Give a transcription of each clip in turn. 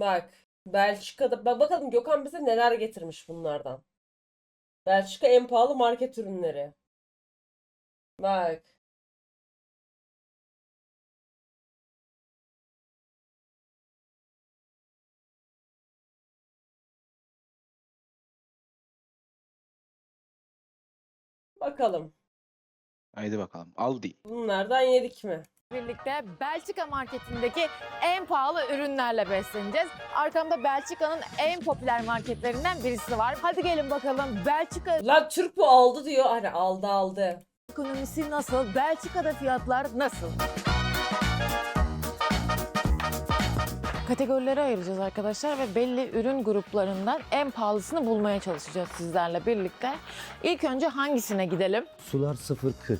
Bak Belçika'da bak bakalım Gökhan bize neler getirmiş bunlardan. Belçika en pahalı market ürünleri. Bak. Bakalım. Haydi bakalım. Aldi. Bunlardan yedik mi? Birlikte Belçika marketindeki en pahalı ürünlerle besleneceğiz. Arkamda Belçika'nın en popüler marketlerinden birisi var. Hadi gelin bakalım Belçika Lan Türk bu aldı diyor. Hani aldı aldı. ekonomisi nasıl? Belçika'da fiyatlar nasıl? Kategorilere ayıracağız arkadaşlar ve belli ürün gruplarından en pahalısını bulmaya çalışacağız sizlerle birlikte. İlk önce hangisine gidelim? Sular 0.40.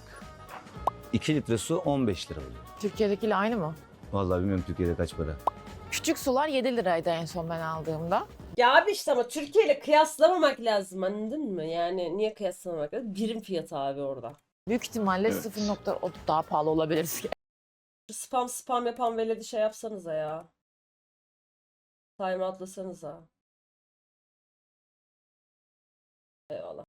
2 litre su 15 lira oluyor. Türkiye'dekiyle aynı mı? Vallahi bilmiyorum Türkiye'de kaç para. Küçük sular 7 liraydı en son ben aldığımda. Ya abi işte ama Türkiye ile kıyaslamamak lazım anladın mı? Yani niye kıyaslamamak lazım? Birim fiyatı abi orada. Büyük ihtimalle Evet. 0.30 daha pahalı olabilir. Şu spam spam yapan veledi şey yapsanıza ya. Time atlasanıza. Eyvallah.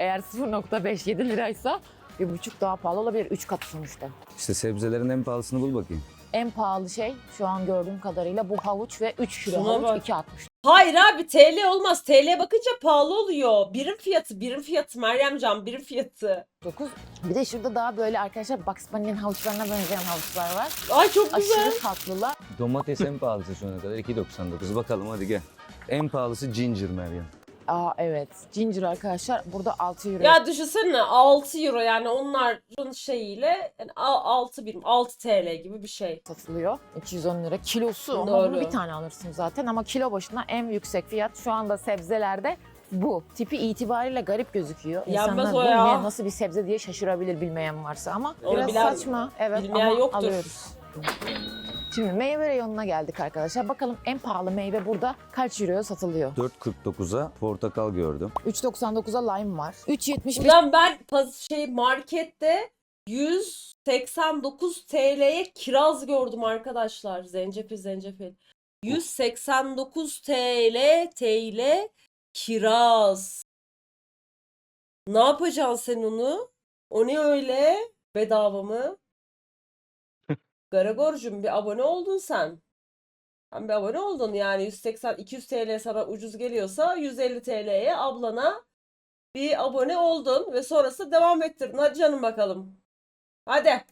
Eğer 0.5 7 liraysa bir buçuk daha pahalı olabilir. 3 katı sonuçta. İşte sebzelerin en pahalısını bul bakayım. En pahalı şey şu an gördüğüm kadarıyla bu havuç ve 3 kilo Şuna bak. havuç 2.60. Hayır abi TL olmaz. TL bakınca pahalı oluyor. Birim fiyatı, birim fiyatı Meryem Can, birim fiyatı. 9. Bir de şurada daha böyle arkadaşlar Bugs Bunny'nin havuçlarına benzeyen havuçlar var. Ay çok güzel. Aşırı tatlılar. Domates en pahalısı şu ana kadar 2.99. Bakalım hadi gel. En pahalısı ginger Meryem. Aa evet. Ginger arkadaşlar burada 6 euro. Ya düşünsene 6 euro yani onların şeyiyle yani 6 birim 6 TL gibi bir şey. satılıyor. 210 lira kilosu ama Doğru. bunu bir tane alırsın zaten ama kilo başına en yüksek fiyat şu anda sebzelerde bu. Tipi itibariyle garip gözüküyor. Yenmez İnsanlar o bu ya. ne, nasıl bir sebze diye şaşırabilir bilmeyen varsa ama Onu biraz bilen- saçma. Evet bilmeyen ama yoktur. alıyoruz. Şimdi meyve reyonuna geldik arkadaşlar. Bakalım en pahalı meyve burada kaç euroya satılıyor? 4.49'a portakal gördüm. 3.99'a lime var. 3.75 Ulan ben paz- şey markette 189 TL'ye kiraz gördüm arkadaşlar. Zencefil zencefil. 189 TL TL kiraz. Ne yapacaksın sen onu? O ne öyle? Bedava mı? Garagorcum bir abone oldun sen. Sen bir abone oldun yani 180 200 TL sana ucuz geliyorsa 150 TL'ye ablana bir abone oldun ve sonrası devam ettirdin. Hadi canım bakalım. Hadi.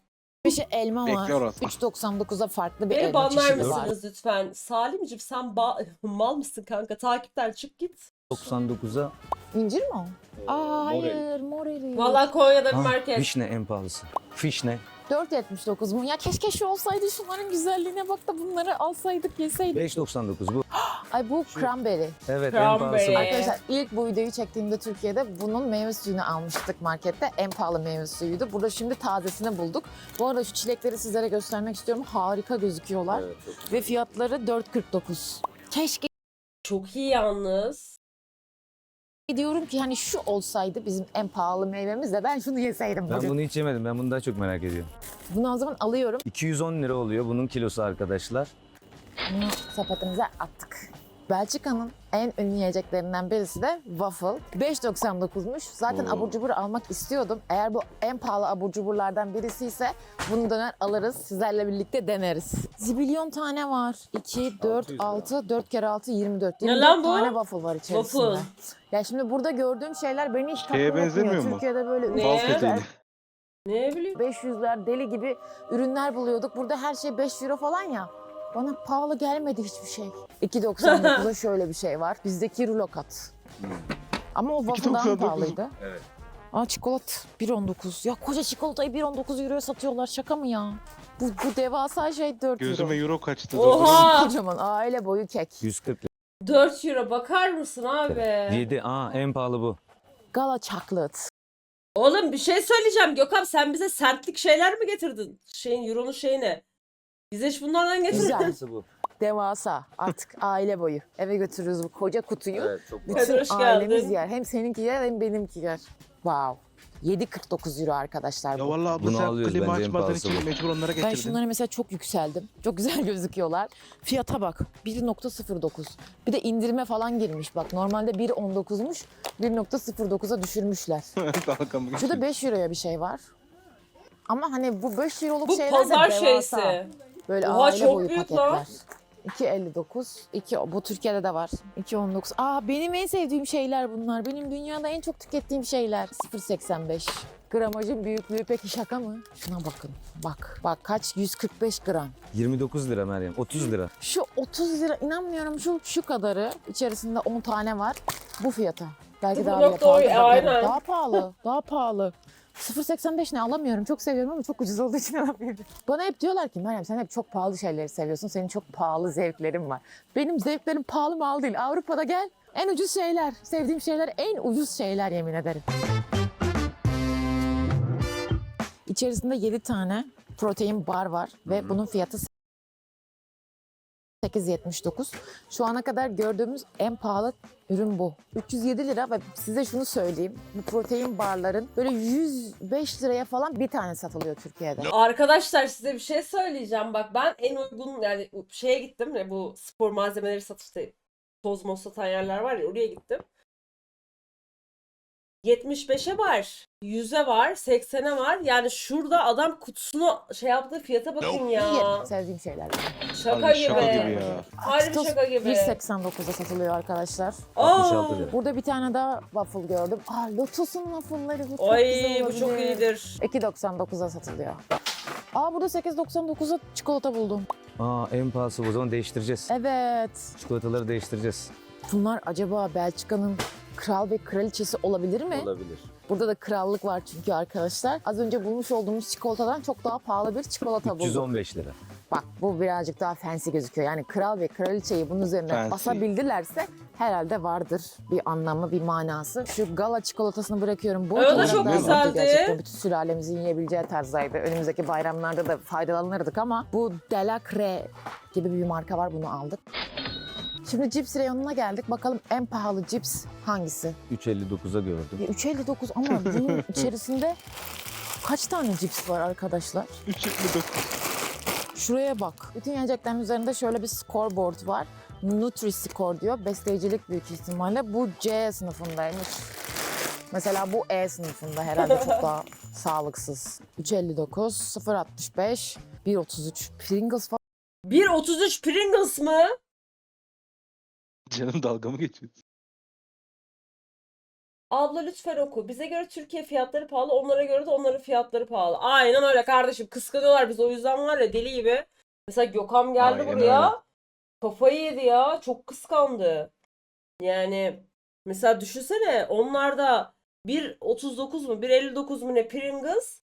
elma var. Bekliyor o. 3.99'a farklı bir Beni elma banlar çeşidi var. mısınız lütfen? Salimciğim sen ba- mal mısın kanka? Takipten çık git. 99'a İncir mi o? Aa hayır moreli. Vallahi Konya'da bir Ha, market. Vişne en pahalısı. Fişne. 4.79 mu? Ya keşke şu olsaydı şunların güzelliğine bak da bunları alsaydık yeseydik. 5.99 bu. Ay bu cranberry. Evet Cranberry. en pahalısı bu. Arkadaşlar ilk bu videoyu çektiğimde Türkiye'de bunun meyve suyunu almıştık markette. En pahalı meyve suyuydu. Burada şimdi tazesini bulduk. Bu arada şu çilekleri sizlere göstermek istiyorum. Harika gözüküyorlar. Evet, çok Ve fiyatları 4.49. Keşke Çok iyi yalnız. Diyorum ki hani şu olsaydı bizim en pahalı meyvemiz de ben şunu yeseydim Ben bugün. bunu hiç yemedim. Ben bunu daha çok merak ediyorum. Bunu o zaman alıyorum. 210 lira oluyor bunun kilosu arkadaşlar. Bunu sepetimize attık. Belçika'nın en ünlü yiyeceklerinden birisi de waffle. 5.99'muş. Zaten Oo. abur cubur almak istiyordum. Eğer bu en pahalı abur cuburlardan birisi ise bunu döner alırız. Sizlerle birlikte deneriz. Zibilyon tane var. 2, 4, 600 lira. 6, 4 kere 6, 24. Ne 24 lan bu? tane waffle var içerisinde. Waffle. Ya şimdi burada gördüğüm şeyler beni hiç tatmin Şeye etmiyor. benzemiyor mu? Türkiye'de böyle Ne? Bal 300'ler, peteğiyle. Ne bileyim. 500'ler deli gibi ürünler buluyorduk. Burada her şey 5 euro falan ya. Bana pahalı gelmedi hiçbir şey. 2.99'a şöyle bir şey var. Bizdeki rulo kat. Ama o waffle'dan 2.99. pahalıydı. Evet. Aa çikolata 1.19. Ya koca çikolatayı 1.19 euroya satıyorlar. Şaka mı ya? Bu, bu devasa şey 4 Gözüme euro. euro kaçtı. Oha! Kocaman aile boyu kek. 140 lira. 4 euro bakar mısın abi? 7. Aa en pahalı bu. Gala chocolate. Oğlum bir şey söyleyeceğim Gökhan sen bize sertlik şeyler mi getirdin? Şeyin euronun şeyine. Bize hiç bunlardan getirdin. Güzel. Nasıl bu? Devasa. Artık aile boyu. Eve götürürüz bu koca kutuyu. Evet çok Bütün hoş ailemiz geldin. yer. Hem seninki yer hem benimki yer. Wow. 7.49 euro arkadaşlar Ya bu. vallahi abla Bunu sen alıyoruz klima bence en açmadığın pahalısı için bu. mecbur onlara Ben getirdin. şunlara mesela çok yükseldim. Çok güzel gözüküyorlar. Fiyata bak 1.09. Bir de indirime falan girmiş bak. Normalde 1.19'muş. 1.09'a düşürmüşler. Dalga mı Şurada geçiyorsun? 5 euroya bir şey var. Ama hani bu 5 euroluk Bu şeyler pazar de devasa. şeysi. Böyle Oha, aile çok boyu büyük lan. paketler. 2.59. 2 bu Türkiye'de de var. 2.19. Aa benim en sevdiğim şeyler bunlar. Benim dünyada en çok tükettiğim şeyler. 0.85. Gramajın büyüklüğü peki şaka mı? Şuna bakın. Bak. Bak kaç? 145 gram. 29 lira Meryem. 30 lira. Şu 30 lira inanmıyorum şu şu kadarı içerisinde 10 tane var. Bu fiyata. Belki daha bile 0.10, pahalı. Daha pahalı. Daha pahalı. 0.85 ne alamıyorum. Çok seviyorum ama çok ucuz olduğu için alamıyorum. Bana hep diyorlar ki Meryem sen hep çok pahalı şeyleri seviyorsun. Senin çok pahalı zevklerin var. Benim zevklerim pahalı mal değil. Avrupa'da gel. En ucuz şeyler. Sevdiğim şeyler en ucuz şeyler yemin ederim. İçerisinde 7 tane protein bar var ve bunun fiyatı 8.79. Şu ana kadar gördüğümüz en pahalı ürün bu. 307 lira ve size şunu söyleyeyim. Bu protein barların böyle 105 liraya falan bir tane satılıyor Türkiye'de. Arkadaşlar size bir şey söyleyeceğim. Bak ben en uygun yani şeye gittim ya bu spor malzemeleri satışta toz moz satan yerler var ya oraya gittim. 75'e var, 100'e var, 80'e var. Yani şurada adam kutusunu şey yaptığı fiyata bakın ya. Yerim. Sevdiğim şeyler. Şaka Abi gibi. şaka gibi ya. Harbi Cheetos şaka gibi. 1.89'a satılıyor arkadaşlar. 66 Aa, lira. Burada bir tane daha waffle gördüm. Aa Lotus'un waffle'ları bu çok Ay güzel bu çok olabilir. iyidir. 2.99'a satılıyor. Aa burada 8.99'a çikolata buldum. Aa en pahalısı bu. o zaman değiştireceğiz. Evet. Çikolataları değiştireceğiz. Bunlar acaba Belçika'nın kral ve kraliçesi olabilir mi? Olabilir. Burada da krallık var çünkü arkadaşlar. Az önce bulmuş olduğumuz çikolatadan çok daha pahalı bir çikolata buldum. 315 lira. Bak bu birazcık daha fancy gözüküyor. Yani kral ve kraliçeyi bunun üzerine Fancy. basabildilerse herhalde vardır bir anlamı, bir manası. Şu gala çikolatasını bırakıyorum. Bu o da çok güzeldi. Gerçekten bütün sülalemizin yiyebileceği tarzdaydı. Önümüzdeki bayramlarda da faydalanırdık ama bu Delacre gibi bir marka var bunu aldık. Şimdi cips reyonuna geldik. Bakalım en pahalı cips hangisi? 3.59'a gördüm. Ya 3.59 ama bunun içerisinde kaç tane cips var arkadaşlar? 3.59. Şuraya bak. Bütün yiyeceklerin üzerinde şöyle bir scoreboard var. Nutri-Score diyor. Besleyicilik büyük ihtimalle. Bu C sınıfındaymış. Mesela bu E sınıfında herhalde çok daha sağlıksız. 3.59, 0.65, 1.33. Pringles falan 1.33 Pringles mı? Canım dalga mı geçiyorsun? Abla lütfen oku. Bize göre Türkiye fiyatları pahalı, onlara göre de onların fiyatları pahalı. Aynen öyle kardeşim. Kıskanıyorlar bizi. O yüzden var ya deli gibi. Mesela Gökhan geldi Aynen buraya. öyle. Kafayı yedi ya. Çok kıskandı. Yani mesela düşünsene onlarda 1.39 mu 1.59 mu ne Pringles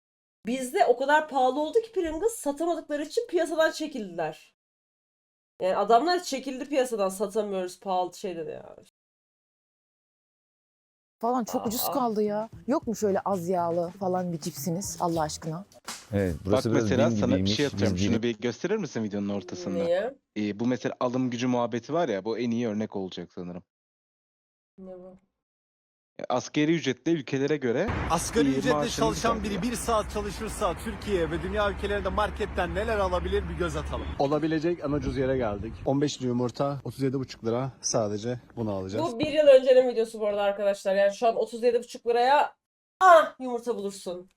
bizde o kadar pahalı oldu ki Pringles satamadıkları için piyasadan çekildiler. Yani adamlar çekildi piyasadan satamıyoruz pahalı şeyleri ya. falan çok ucuz Aa. kaldı ya. Yok mu şöyle az yağlı falan bir cipsiniz Allah aşkına? Evet burası Bak biraz mesela bin sana bir gibiymiş. şey Biz atacağım. Şunu bir gösterir misin videonun ortasında? Niye? Ee, bu mesela alım gücü muhabbeti var ya bu en iyi örnek olacak sanırım. Ne bu? Askeri ücretle ülkelere göre Asgari ücretle maaşınız çalışan var biri bir saat çalışırsa Türkiye ve dünya ülkelerinde marketten neler alabilir bir göz atalım. Olabilecek en ucuz yere geldik. 15 lira yumurta 37,5 lira sadece bunu alacağız. Bu bir yıl öncenin videosu bu arada arkadaşlar. Yani şu an 37,5 liraya ah yumurta bulursun.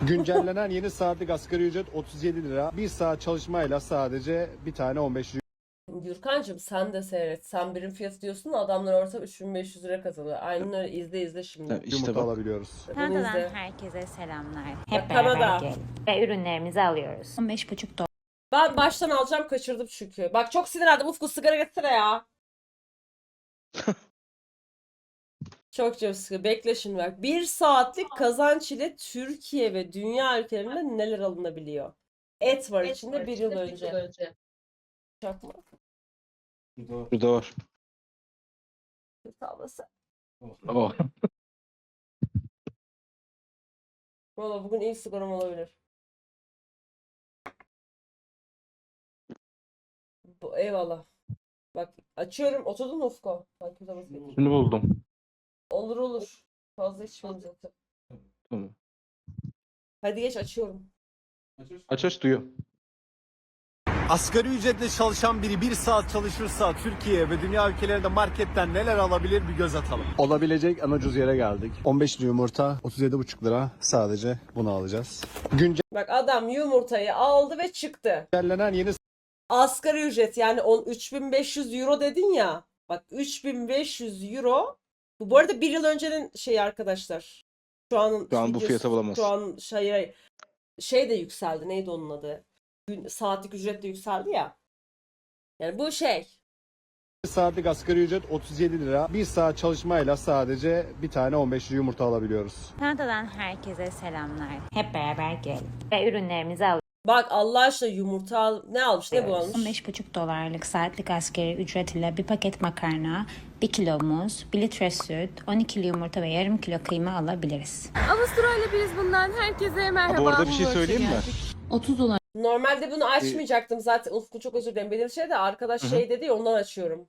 Güncellenen yeni saatlik asgari ücret 37 lira. Bir saat çalışmayla sadece bir tane 15 lira Gürkan'cığım sen de seyret. Sen birim fiyatı diyorsun da adamlar orta 3500 lira kazanıyor. Aynen öyle izle izle şimdi. Ha, işte yumurta bak. alabiliyoruz. Bunu Kanada'dan herkese selamlar. Hep beraber Kanada. gelin. Ve ürünlerimizi alıyoruz. 15,5 dolar. Ben baştan alacağım kaçırdım çünkü. Bak çok sinirlendim. Ufku sigara getirsene ya. Çok canım sıkı. Bekle şimdi bak. Bir saatlik kazanç ile Türkiye ve dünya ülkelerinde neler alınabiliyor? Et var içinde bir yıl önce. Çakma. Burada var. Sağlasın. Oh. Valla bugün ilk sigaram olabilir. Bu, eyvallah. Bak açıyorum. Oturdun mu Ufko? Bak. Şunu buldum. Olur olur. Fazla içmeyeyim zaten. Tamam. Hadi geç açıyorum. Aç aç duyuyor. Asgari ücretle çalışan biri bir saat çalışırsa Türkiye ve dünya ülkelerinde marketten neler alabilir bir göz atalım. Olabilecek en ucuz yere geldik. 15 lira yumurta 37,5 lira sadece bunu alacağız. Bak adam yumurtayı aldı ve çıktı. Güncellenen yeni Asgari ücret yani on 3500 euro dedin ya. Bak 3500 euro. Bu, bu arada bir yıl öncenin şeyi arkadaşlar. Şu an Şu an bu fiyata bulamazsın. Şu an şey, şey de yükseldi. Neydi onun adı? Gün, saatlik ücret de yükseldi ya. Yani bu şey. saatlik asgari ücret 37 lira. Bir saat çalışmayla sadece bir tane 15 lira yumurta alabiliyoruz. Kanada'dan herkese selamlar. Hep beraber gelelim. Ve ürünlerimizi alıyoruz. Bak Allah aşkına yumurta al. Ne almış? Ne bu almış? 15,5 dolarlık saatlik askeri ücret ile bir paket makarna, 1 kilo muz, 1 litre süt, 12 kilo yumurta ve yarım kilo kıyma alabiliriz. Avustralya biz bundan herkese merhaba. Ha, bu arada bir şey söyleyeyim mi? 30 dolar. Normalde bunu açmayacaktım zaten. Ufku çok özür dilerim. Benim şey de arkadaş şey dedi ya ondan açıyorum.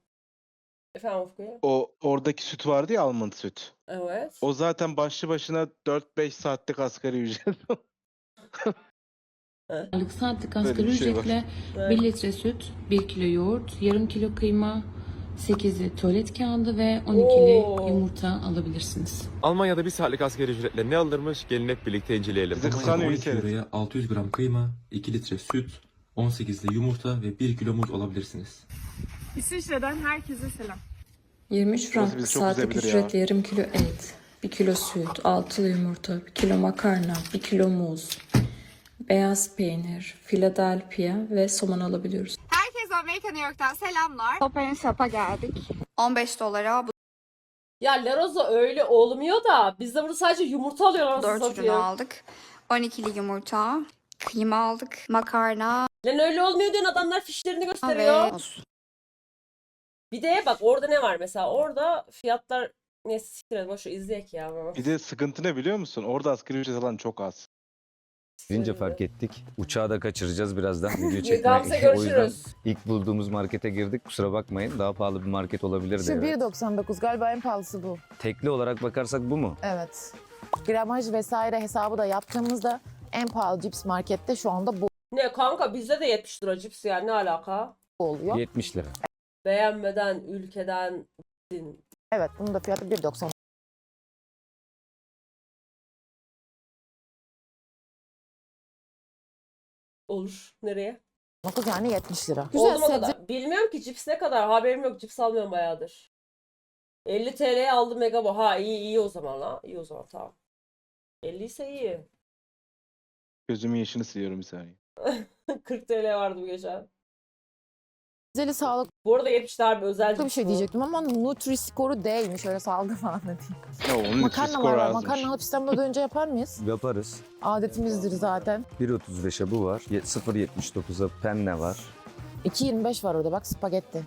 Efendim Ufku ya? O oradaki süt vardı ya almond süt. Evet. O zaten başlı başına 4-5 saatlik asgari ücret. Saatlik Böyle asgari bir şey var. ücretle Evet. 1 litre süt, 1 kilo yoğurt, yarım kilo kıyma, 8'li tuvalet kağıdı ve 12'li Oo. yumurta alabilirsiniz. Almanya'da bir saatlik asgari ücretle ne alınırmış? Gelin hep birlikte inceleyelim. Bize kıskanıyor Almanya'da bir 12 kere. euroya 600 gram kıyma, 2 litre süt, 18'li yumurta ve 1 kilo muz alabilirsiniz. İsviçre'den herkese selam. 23 Burası frank bizi çok saatlik üzebilir ya. ücretle yarım kilo et, 1 kilo süt, 6'lı yumurta, 1 kilo makarna, 1 kilo muz, beyaz peynir, Philadelphia ve somon alabiliyoruz. Herkese Amerika New York'tan selamlar. Open Shop'a geldik. 15 dolara bu Ya Larosa öyle olmuyor da biz de burada sadece yumurta alıyorlar anasını 4 ürünü satayım. aldık. 12'li yumurta, kıyma aldık, makarna Lan öyle olmuyor diyorsun adamlar fişlerini gösteriyor. ve muz. Bir de bak orada ne var mesela orada fiyatlar neyse siktir et boş ver, izleyek ya. Bir de sıkıntı ne biliyor musun? Orada asgari ücret alan çok az. Birinci fark ettik. Uçağı da kaçıracağız birazdan. Video çekmeye. o yüzden görüşürüz. ilk bulduğumuz markete girdik. Kusura bakmayın. Daha pahalı bir market olabilir Şu evet. 1.99 galiba en pahalısı bu. Tekli olarak bakarsak bu mu? Evet. Gramaj vesaire hesabı da yaptığımızda en pahalı cips markette şu anda bu Ne kanka bizde de 70 lira cips yani ne alaka? oluyor. 70 lira. Beğenmeden ülkeden gittin. Evet bunun da fiyatı 1.99. Olur. Nereye? yani 70 lira. Oldu o kadar. Bilmiyorum ki cips ne kadar. Haberim yok. Cips almıyorum bayağıdır. 50 TL'ye aldım mega bu. Ha iyi iyi o zaman la. İyi o zaman tamam. 50 ise iyi. Gözümün yaşını siliyorum bir saniye. 40 TL vardı bu geçen. Güzeli sağlıklı Bu arada 70 daha bir özel bir şey diyecektim ama Nutri skoru değilmiş öyle sağlıklı falan da değil. Ya onun skor var. azmış. Makarna alıp İstanbul'a dönünce yapar mıyız? Yaparız. Adetimizdir zaten. 1.35'e bu var. Ye- 0.79'a penne var. 2.25 var orada bak spagetti.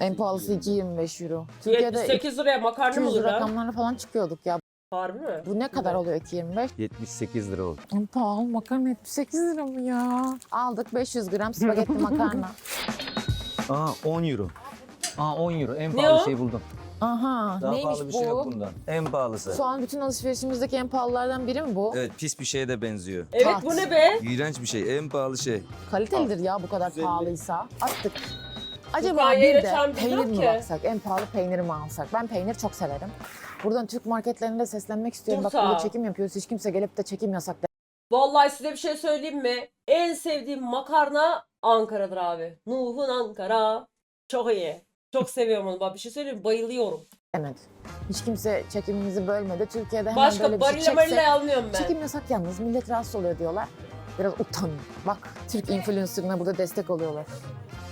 En pahalısı 2.25 euro. Türkiye'de 78 liraya makarna mı 200 olur ha? rakamlarla falan çıkıyorduk ya. Harbi mi? Bu ne kadar oluyor 2.25? 78 lira oldu. En pahalı makarna 78 lira mı ya? Aldık 500 gram spagetti makarna. Aa 10 euro. Aa 10 euro en Ne pahalı o? şeyi buldum. Aha Daha neymiş pahalı bir bu? şey yok bundan. En pahalısı. Şu an bütün alışverişimizdeki en pahalılardan biri mi bu? Evet pis bir şeye de benziyor. Evet Tat. bu ne be? İğrenç bir şey. En pahalı şey. Kalitelidir ya bu kadar pahalıysa. Attık. Acaba bir de peynir mi ki. baksak? En pahalı peyniri mi alsak? Ben peynir çok severim. Buradan Türk marketlerinde seslenmek istiyorum. Bak Turta. burada çekim yapıyoruz. Hiç kimse gelip de çekim yasak Vallahi size bir şey söyleyeyim mi? En sevdiğim makarna Ankara'dır abi. Nuh'un Ankara. Çok iyi. Çok seviyorum onu. Bak bir şey söyleyeyim? Bayılıyorum. demedi. Hiç kimse çekimimizi bölmedi. Türkiye'de hemen Başka böyle bir şey barilla çeksek. marilla almıyorum ben. Çekim yasak yalnız. Millet rahatsız oluyor diyorlar. Biraz utanın. Bak Türk influencer'ına burada destek oluyorlar.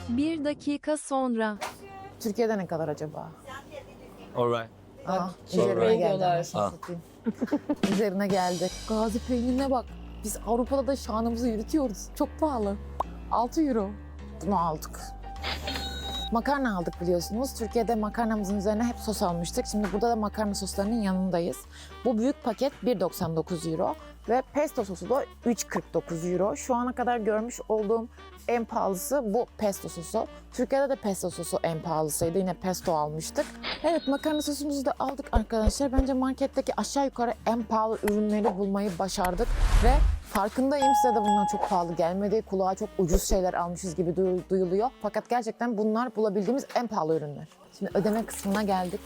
Bir dakika sonra. Türkiye'de ne kadar acaba? Alright. Aa, şey üzerine renk geldi. diyorlar. anasını Ah. satayım. üzerine geldi. Gazi peynirine bak. Biz Avrupa'da da şanımızı yürütüyoruz. Çok pahalı. 6 euro. Bunu aldık. Makarna aldık biliyorsunuz. Türkiye'de makarnamızın üzerine hep sos almıştık. Şimdi burada da makarna soslarının yanındayız. Bu büyük paket 1.99 euro. Ve pesto sosu da 3.49 euro. Şu ana kadar görmüş olduğum en pahalısı bu pesto sosu. Türkiye'de de pesto sosu en pahalısıydı. Yine pesto almıştık. Evet makarna sosumuzu da aldık arkadaşlar. Bence marketteki aşağı yukarı en pahalı ürünleri bulmayı başardık. Ve farkındayım size de bunlar çok pahalı gelmedi. Kulağa çok ucuz şeyler almışız gibi duyu- duyuluyor. Fakat gerçekten bunlar bulabildiğimiz en pahalı ürünler. Şimdi ödeme kısmına geldik.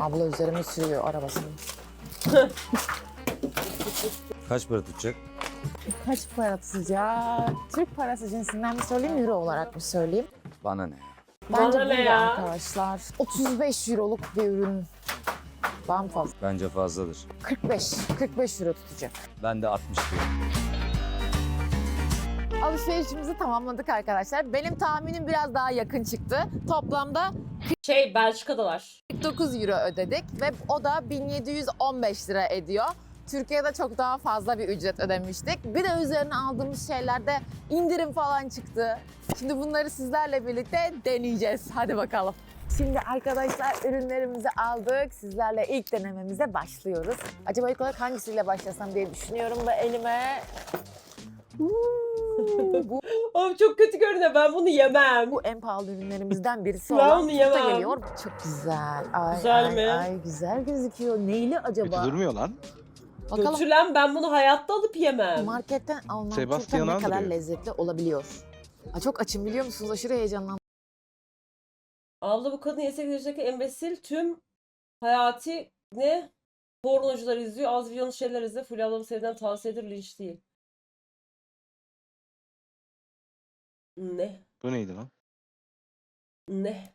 Abla üzerime sürüyor arabasını. Kaç para tutacak? Kaç para tutacak? Türk parası cinsinden mi söyleyeyim, euro olarak mı söyleyeyim? Bana ne? Bence Bana ne ya? arkadaşlar. 35 euroluk bir ürün. Fazla? Bence fazladır. 45. 45 euro tutacak. Ben de 60 diyorum. Alışverişimizi tamamladık arkadaşlar. Benim tahminim biraz daha yakın çıktı. Toplamda Şey Belçika'dalar. 49 euro ödedik ve o da 1715 lira ediyor. Türkiye'de çok daha fazla bir ücret ödemiştik. Bir de üzerine aldığımız şeylerde indirim falan çıktı. Şimdi bunları sizlerle birlikte deneyeceğiz. Hadi bakalım. Şimdi arkadaşlar ürünlerimizi aldık. Sizlerle ilk denememize başlıyoruz. Acaba ilk olarak hangisiyle başlasam diye düşünüyorum da elime... Bu Oğlum çok kötü görünüyor. Ben bunu yemem. bu en pahalı ürünlerimizden birisi Ben olan onu yemem. geliyor. Çok güzel. Ay, Güzel ay, mi? Ay güzel gözüküyor. Neyli Kötü acaba? durmuyor lan. Bakalım Kötü lan ben bunu hayatta alıp yemem. marketten alınan turta ne kadar andırıyor. lezzetli olabiliyor. Aa, çok açım biliyor musunuz? Aşırı heyecanlandım. Abla bu kadın 78 yaşındaki embesil tüm hayati ne? Pornocular izliyor. Az videonun şeyler izliyor. Fulya ablamı sevden tavsiye ederim. Linç değil. Ne? Bu neydi lan? Ne?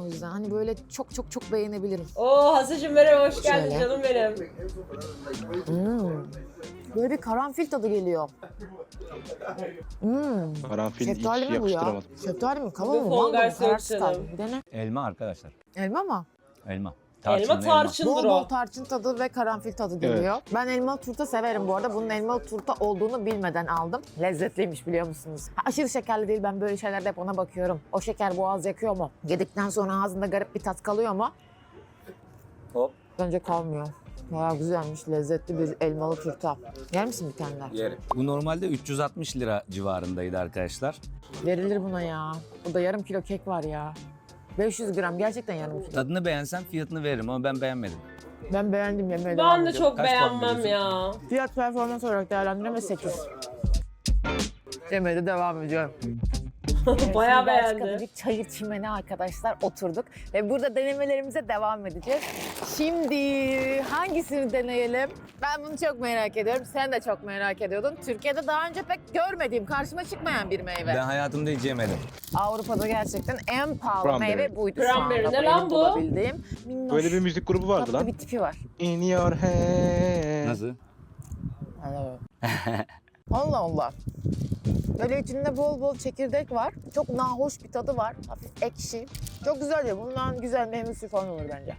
O yüzden. Hani böyle çok çok çok beğenebilirim. Oo Hasecim merhaba hoş geldin Şöyle. canım benim. Hmm. Böyle bir karanfil tadı geliyor. Hmm. Karanfil hiç Şeftali mi bu ya? yapıştıramadım. Şeftali mi? Kavun Bu mu? Fall Mango mu? Yok Kararsız. Bir dene. Elma arkadaşlar. Elma mı? Elma. Elma tarçındır Bol bol o. tarçın tadı ve karanfil tadı geliyor. Ben elmalı turta severim bu arada. Bunun elmalı turta olduğunu bilmeden aldım. Lezzetliymiş biliyor musunuz? Ha, aşırı şekerli değil. Ben böyle şeylerde hep ona bakıyorum. O şeker boğaz yakıyor mu? Yedikten sonra ağzında garip bir tat kalıyor mu? Hop. Bence kalmıyor. Bayağı güzelmiş. Lezzetli bir elmalı turta. Yer misin bir tane daha? Yerim. Bu normalde 360 lira civarındaydı arkadaşlar. Verilir buna ya. Burada yarım kilo kek var ya. 500 gram gerçekten yarım kilo. Tadını beğensem fiyatını veririm ama ben beğenmedim. Ben beğendim yemeye devam Ben de ediyorum. çok Kaç puan beğenmem ya. Fiyat performans olarak değerlendirme 8. Yemeye de devam ediyorum. Bayağı beğendi. bir çayır çimene arkadaşlar oturduk ve burada denemelerimize devam edeceğiz. Şimdi hangisini deneyelim? Ben bunu çok merak ediyorum. Sen de çok merak ediyordun. Türkiye'de daha önce pek görmediğim, karşıma çıkmayan bir meyve. Ben hayatımda hiç yemedim. Avrupa'da gerçekten en pahalı Cranberry. meyve buydu Cranberry. şu anda Ne lan bu? bulabildiğim. Minnoş, Böyle bir müzik grubu vardı tatlı lan. bir tipi var. In your head. Nasıl? Allah Allah. Böyle içinde bol bol çekirdek var. Çok nahoş bir tadı var. Hafif ekşi. Çok güzel ya. Bundan güzel meyve suyu falan olur bence.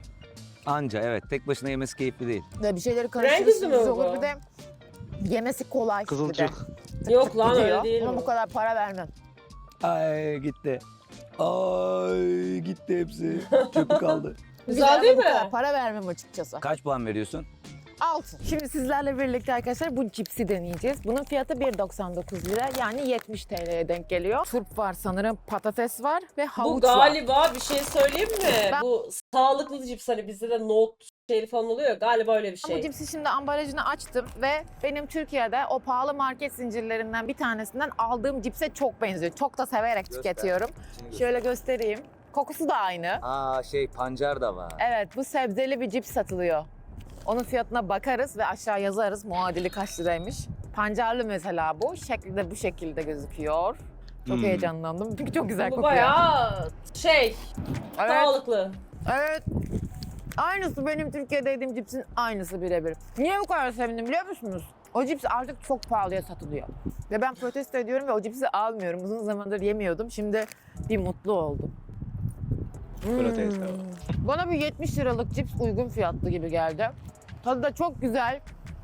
Anca evet. Tek başına yemesi keyifli değil. Ve bir şeyleri Rengizi karıştırırsın mi güzel bu? olur. Bir de yemesi kolay. bir de. Kızılcık. Tık Yok tık lan, öyle gidiyor. değil Buna bu kadar para vermem. Ay gitti. Ay gitti hepsi. Çöpü kaldı. Güzel değil Bu kadar mi? para vermem açıkçası. Kaç puan veriyorsun? Altın. Şimdi sizlerle birlikte arkadaşlar bu cipsi deneyeceğiz. Bunun fiyatı 1.99 lira yani 70 TL'ye denk geliyor. Turp var sanırım, patates var ve Bu havuç var. galiba bir şey söyleyeyim mi? Ben- Bu sağlıklı cips hani bizde de nohut şey falan oluyor ya, galiba öyle bir Bu şey. cipsi şimdi ambalajını açtım ve benim Türkiye'de o pahalı market zincirlerinden bir tanesinden aldığım cipse çok benziyor. Çok da severek tüketiyorum. Şöyle göstereyim. Kokusu da aynı. Aa şey pancar da var. Evet bu sebzeli bir cips satılıyor. Onun fiyatına bakarız ve aşağı yazarız muadili kaç liraymış. Pancarlı mesela bu. Şekli de bu şekilde gözüküyor. Çok Hmm. heyecanlandım çünkü çok güzel Bu kokuyor. bayağı şey, Evet. sağlıklı. Evet. Aynısı benim Türkiye'de yediğim cipsin aynısı birebir. Niye bu kadar sevindim biliyor musunuz? O cips artık çok pahalıya satılıyor. Ve ben protesto ediyorum ve o cipsi almıyorum. Uzun zamandır yemiyordum. Şimdi bir mutlu oldum. Hmm. Protesto. Bana bir 70 liralık cips uygun fiyatlı gibi geldi. Tadı da çok güzel.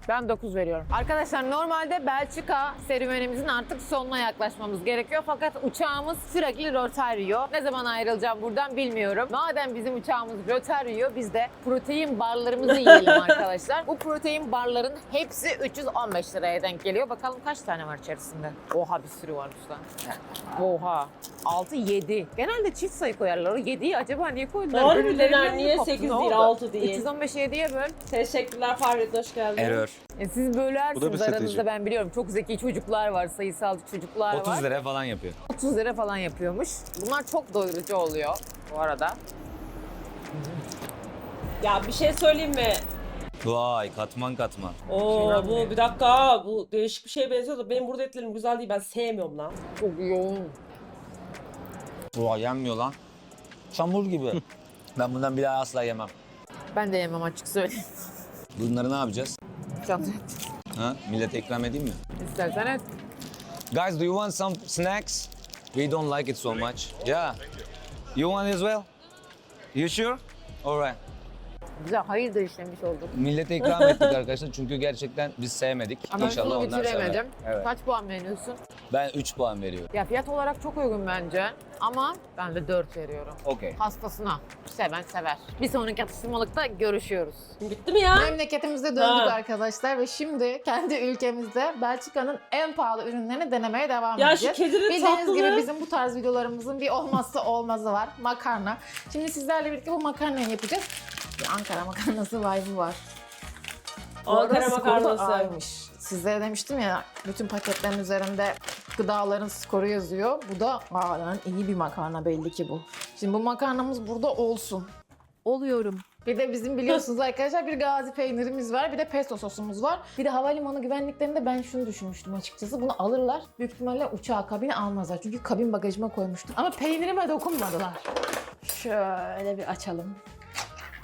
Ben 9 veriyorum. Arkadaşlar normalde Belçika serüvenimizin artık sonuna yaklaşmamız gerekiyor. Fakat uçağımız sürekli rötar yiyor. Ne zaman ayrılacağım buradan bilmiyorum. Madem bizim uçağımız rötar yiyor biz de protein barlarımızı yiyelim arkadaşlar. Bu protein barların hepsi 315 liraya denk geliyor. Bakalım kaç tane var içerisinde? Oha bir sürü varmış lan. Oha. 6, 7. Genelde çift sayı koyarlar. O 7'yi acaba niye koydular? Ha, mi niye koptu? 8 Ne değil, oldu? 6 değil? 315 7'ye böl. Teşekkürler Fahrettin hoş geldin. Error. E siz bölersiniz Bu da bir strateji. aranızda ben biliyorum. Çok zeki çocuklar var, sayısal çocuklar 30 var. lira falan yapıyor. 30 lira falan yapıyormuş. Bunlar çok doyurucu oluyor bu arada. Ya bir şey söyleyeyim mi? Vay katman katman. Oo bu bir dakika bu değişik bir şeye benziyor da benim burada etlerim güzel değil ben sevmiyorum lan. Çok yoğun. Vay yenmiyor lan. Çamur gibi. ben bundan bir daha asla yemem. Ben de yemem açık söyleyeyim. Bunları ne yapacağız? Canım Ha? Millete ikram edeyim mi? istersen et. Guys, do you want some snacks? We don't like it so much. Yeah. You want as well? You sure? Alright. Güzel hayır da işlemiş olduk. Millete ikram ettik arkadaşlar çünkü gerçekten biz sevmedik. Ama İnşallah şunu onlar bitiremedim. sever. Evet. Kaç puan veriyorsun? Ben 3 puan veriyorum. Ya fiyat olarak çok uygun bence. Ama ben de 4 veriyorum. Okey. Hastasına. Seven sever. Bir sonraki atıştırmalıkta görüşüyoruz. Bitti mi ya? Memleketimize döndük Ha. arkadaşlar ve şimdi kendi ülkemizde Belçika'nın en pahalı ürünlerini denemeye devam Ya şu edeceğiz. kedinin Bildiğiniz tatlılığı. gibi bizim bu tarz videolarımızın bir olmazsa olmazı var. Makarna. Şimdi sizlerle birlikte bu makarnayı yapacağız. Bir Ankara makarnası vibe'ı var. Bu arada Ankara skoru da makarnası. A'ymış. Sizlere demiştim ya bütün paketlerin üzerinde gıdaların skoru yazıyor. Bu da A'dan iyi bir makarna belli ki bu. Şimdi bu makarnamız burada olsun. Oluyorum. Bir de bizim biliyorsunuz arkadaşlar bir gazi peynirimiz var, bir de pesto sosumuz var. Bir de havalimanı güvenliklerinde ben şunu düşünmüştüm açıkçası. Bunu alırlar. Büyük ihtimalle uçağa kabine almazlar. Çünkü kabin bagajıma koymuştum. Ama peynirime dokunmadılar. Şöyle bir açalım.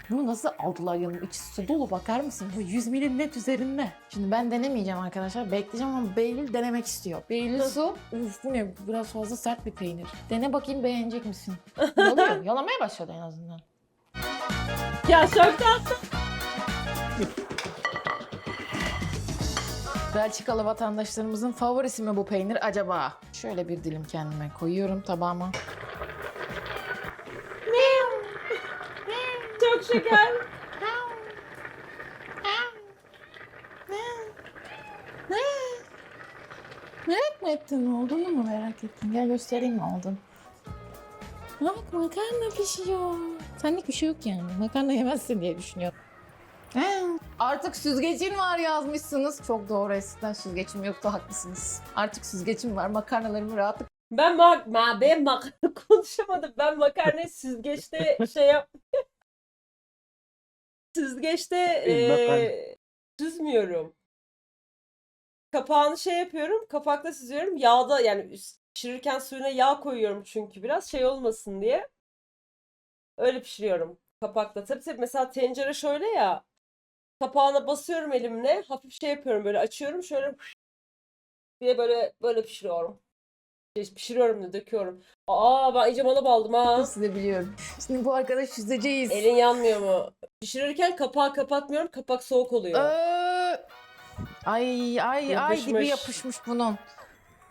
Bunu nasıl aldılar yanına? İçi su dolu bakar mısın? Bu 100 milim net üzerinde. Şimdi ben denemeyeceğim arkadaşlar. Bekleyeceğim ama Beylül denemek istiyor. Beylül su. Üf bu ne? Biraz fazla sert bir peynir. Dene bakayım beğenecek misin? Yalıyor. Yalamaya başladı en azından. Ya çok tatlı. Belçikalı vatandaşlarımızın favorisi mi bu peynir acaba? Şöyle bir dilim kendime koyuyorum tabağıma. Çok şeker. Merak mı ettin ne olduğunu mu merak ettin? Gel göstereyim ne oldun. Bak makarna pişiyor. Senlik bir şey yok yani. Makarna yemezsin diye düşünüyorum. He, Artık süzgecin var yazmışsınız. Çok doğru eskiden süzgecim yoktu haklısınız. Artık süzgecim var makarnalarımı rahatlıkla Ben ma ben makarna konuşamadım. Ben makarnayı süzgeçte şey yap süzgeçte eee süzmüyorum. Kapağını şey yapıyorum. Kapakta süzüyorum. Yağda yani üst- pişirirken suyuna yağ koyuyorum çünkü biraz şey olmasın diye. Öyle pişiriyorum kapakta. Tabii tabii mesela tencere şöyle ya. Kapağına basıyorum elimle. Hafif şey yapıyorum böyle açıyorum şöyle diye böyle böyle pişiriyorum. Şey, Pişiriyorum da döküyorum. Aa ben iyice mala baldım ha. size biliyorum. Şimdi bu arkadaş süzeceğiz. Elin yanmıyor mu? Pişirirken kapağı kapatmıyorum. Kapak soğuk oluyor. Ee, ay ay ay dibi Yapışmış. yapışmış bunun.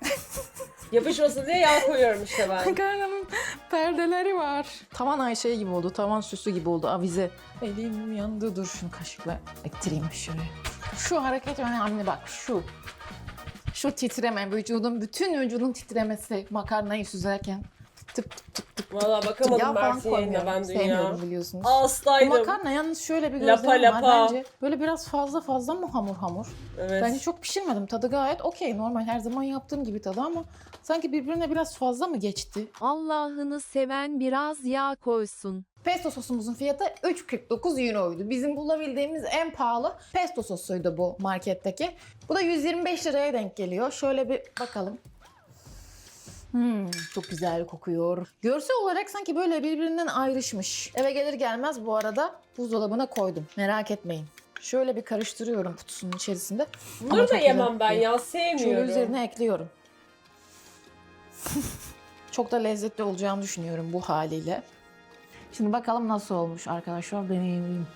Yapışmasın diye yağ koyuyorum işte ben. Makarnanın perdeleri var. Tavan ay şey gibi oldu. Tavan süsü gibi oldu. Avize. Elim yandı. Dur şunu kaşıkla ettireyim şöyle. Şu hareket önemli bak şu. Şu titreme vücudun bütün vücudun titremesi makarnayı süzerken tık tık tık tık. Valla bakamadım falan Mersin yayına ben dünya. Sevmiyorum biliyorsunuz. Bu Hastaydım. makarna yalnız şöyle bir Lapa gözlemim var lapa. bence. Böyle biraz fazla fazla mı hamur hamur? Evet. Bence çok pişirmedim. Tadı gayet okey. Normal her zaman yaptığım gibi tadı ama sanki birbirine biraz fazla mı geçti? Allah'ını seven biraz yağ koysun. Pesto sosumuzun fiyatı 3.49 euroydu. Bizim bulabildiğimiz en pahalı pesto sosuydu bu marketteki. Bu da 125 liraya denk geliyor. Şöyle bir bakalım. Hmm, çok güzel kokuyor. Görsel olarak sanki böyle birbirinden ayrışmış. Eve gelir gelmez bu arada buzdolabına koydum. Merak etmeyin. Şöyle bir karıştırıyorum kutusunun içerisinde. Ama Bunları da çok güzel yemem ben kokuyor. ya. Şöyle Sevmiyorum. üzerine ekliyorum. Çok da lezzetli olacağını düşünüyorum bu haliyle. Şimdi bakalım nasıl olmuş arkadaşlar deneyimleyeyim.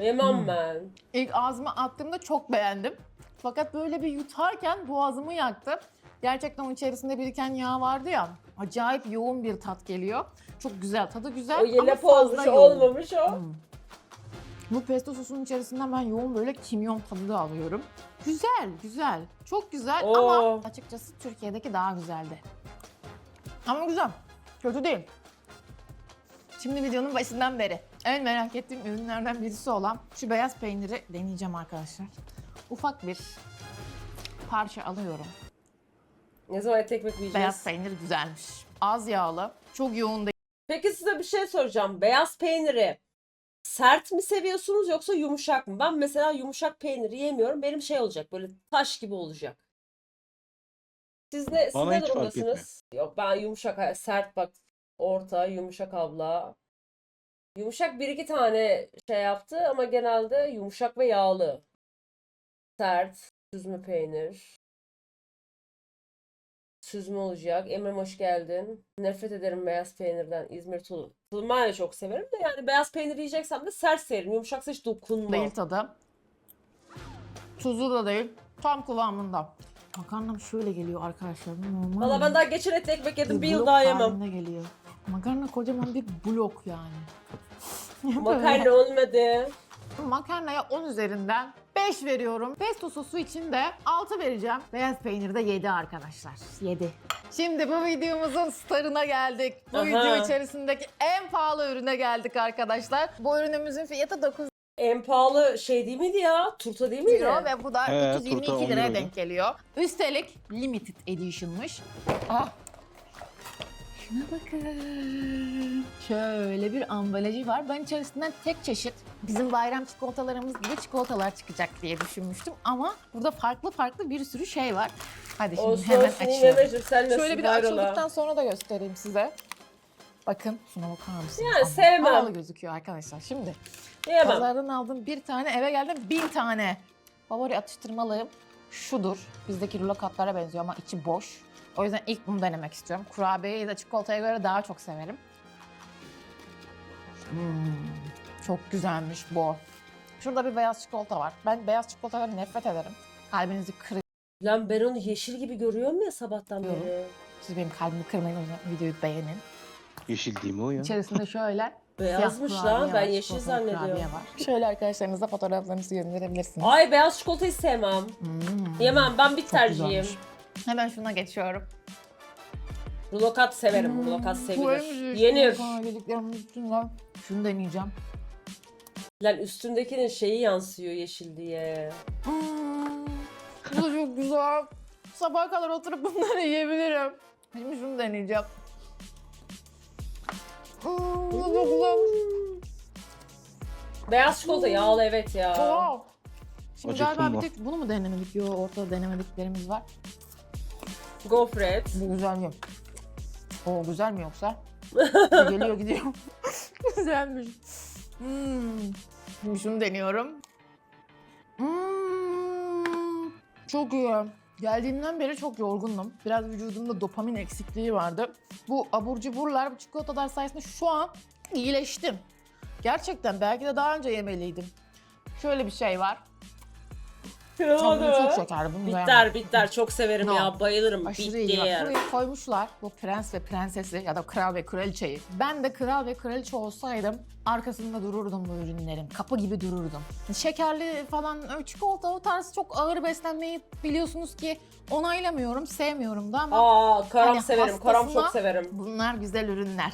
Yemem ben. İlk ağzıma attığımda çok beğendim. Fakat böyle bir yutarken boğazımı yaktı. Gerçekten onun içerisinde biriken yağ vardı ya. Acayip yoğun bir tat geliyor. Çok güzel, tadı güzel O ama yelep fazla olmuş, yoğun. olmamış o. Hmm. Bu pesto sosunun içerisinden ben yoğun böyle kimyon tadı da alıyorum. Güzel, güzel. Çok güzel Oo. ama açıkçası Türkiye'deki daha güzeldi. Ama güzel. Kötü değil. Şimdi videonun başından beri en merak ettiğim ürünlerden birisi olan şu beyaz peyniri deneyeceğim arkadaşlar. Ufak bir parça alıyorum. Ne zaman et ekmek yiyeceğiz? Beyaz peynir güzelmiş. Az yağlı, çok yoğun değil. Peki size bir şey soracağım. Beyaz peyniri sert mi seviyorsunuz yoksa yumuşak mı? Ben mesela yumuşak peyniri yemiyorum. Benim şey olacak böyle taş gibi olacak. Siz ne, siz Bana ne hiç fark durumdasınız? Yok ben yumuşak, sert bak orta, yumuşak abla. Yumuşak bir iki tane şey yaptı ama genelde yumuşak ve yağlı. Sert, süzme peynir. Süzme olacak. Emrem hoş geldin. Nefret ederim beyaz peynirden. İzmir tulu. Tulumu ben de çok severim de yani beyaz peynir yiyeceksem de sert severim. Yumuşaksa hiç dokunmam. değil tadı. Tuzlu da değil. Tam kıvamında. Makarnam şöyle geliyor arkadaşlar. Normal. Valla ben daha geçen etli ekmek yedim. Bir yıl blok daha yemem. geliyor. Makarna kocaman bir blok yani. Makarna olmadı. Makarnaya 10 üzerinden 5 veriyorum. Pesto sosu için de 6 vereceğim. Beyaz peynir de 7 arkadaşlar. 7. Şimdi bu videomuzun starına geldik. Bu Aha. video içerisindeki en pahalı ürüne geldik arkadaşlar. Bu ürünümüzün fiyatı 9 En pahalı şey değil miydi ya? Turta değil miydi? euro ve bu da He, 322 turta 10 liraya denk geliyor. Üstelik limited edition'mış. Ah. Şuna bakın. Şöyle bir ambalajı var. Ben içerisinden tek çeşit bizim bayram çikolatalarımız gibi çikolatalar çıkacak diye düşünmüştüm. Ama burada farklı farklı bir sürü şey var. Hadi şimdi Olsun hemen olsun açıyorum. Memeciğim sen nasıl Şöyle bir de açıldıktan sonra da göstereyim size. Bakın şuna bakar mısınız? Yani Ama sevmem. Pahalı gözüküyor arkadaşlar. Şimdi Yemem. Pazardan aldım bir tane, eve geldim bin tane. Favori atıştırmalığım şudur. Bizdeki rulo katlara benziyor ama içi boş. O yüzden ilk bunu denemek istiyorum. Kurabiyeyi de çikolataya göre daha çok severim. Hmm, çok güzelmiş bu. Şurada bir beyaz çikolata var. Ben beyaz çikolatadan nefret ederim. Kalbinizi kırıyor. Lan ben onu yeşil gibi görüyorum ya sabahtan beri. Siz benim kalbimi kırmayın o zaman videoyu beğenin. Yeşil değil mi o ya? İçerisinde şöyle Beyazmış siyah lan. kurabiye Ben var, yeşil çikolatalı kurabiye zannediyorum. var. Şöyle arkadaşlarınıza fotoğraflarınızı gönderebilirsiniz. Ay beyaz çikolatayı sevmem. Hmm. Yemem ben bir Çok tercihim. güzelmiş. Hemen şuna geçiyorum. Rulokat severim. Hmm, Rulokat sevilir. en Yenir. Şunu deneyeceğim. Lan üstündekinin şeyi yansıyor yeşil diye. Hmm, bu da çok güzel. Sabaha kadar oturup bunları yiyebilirim. Şimdi şunu deneyeceğim. Hmm, bu da çok güzelmiş. Beyaz çikolata yağlı evet ya. Wow. Şimdi Acıktım galiba bir tek bunu mu denemedik? Yok ortada denemediklerimiz var. Go for it. Bu güzel mi? O güzel mi yoksa? Geliyor gidiyor. Güzelmiş. Hmm. Şimdi şunu deniyorum. Hmm. Çok iyi. Geldiğimden beri çok yorgundum. Biraz vücudumda dopamin eksikliği vardı. Bu abur cuburlar, bu çikolatalar sayesinde şu an iyileştim. Gerçekten belki de daha önce yemeliydim. Şöyle bir şey var. Ama bu çok şekerli. Bunu Bitter beğenmedim. bitter çok severim No. ya bayılırım. Aşırı iyi. Bak, Bitter. buraya koymuşlar bu prens ve prensesi ya da kral ve kraliçeyi. Ben de kral ve kraliçe olsaydım arkasında dururdum bu ürünlerin. Kapı gibi dururdum. Şekerli falan ö, çikolata o tarz çok ağır beslenmeyi biliyorsunuz ki onaylamıyorum, sevmiyorum da ama Aa karam Hani severim. Karam çok severim. bunlar güzel ürünler.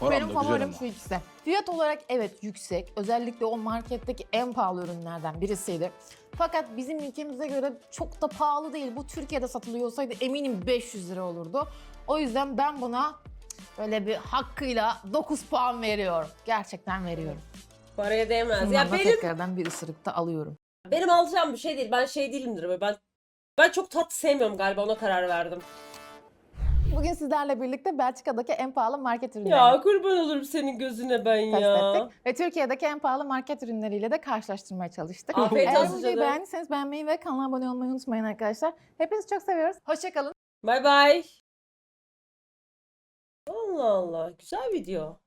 Var Benim güzel favorim ama. şu ikisi. Fiyat olarak evet yüksek. Özellikle o marketteki en pahalı ürünlerden birisiydi. Fakat bizim ülkemize göre çok da pahalı değil. Bu Türkiye'de satılıyor olsaydı eminim 500 lira olurdu. O yüzden ben buna böyle bir hakkıyla 9 puan veriyorum. Gerçekten veriyorum. Paraya değmez. Bundan Ya benim tekrardan bir ısırık da alıyorum. benim alacağım bir şey değil. Ben şey değilimdir böyle. Ben ben çok tat sevmiyorum galiba ona karar verdim. Bugün sizlerle birlikte Belçika'daki en pahalı market ürünlerini Ya kurban olurum senin gözüne ben ya. ettik. Ve Türkiye'deki en pahalı market ürünleriyle de karşılaştırmaya çalıştık. Afiyet Eğer olsun bu videoyu canım. beğendiyseniz beğenmeyi ve kanala abone olmayı unutmayın arkadaşlar. Hepinizi çok seviyoruz. Hoşçakalın. Bay bay. Allah Allah. Güzel video.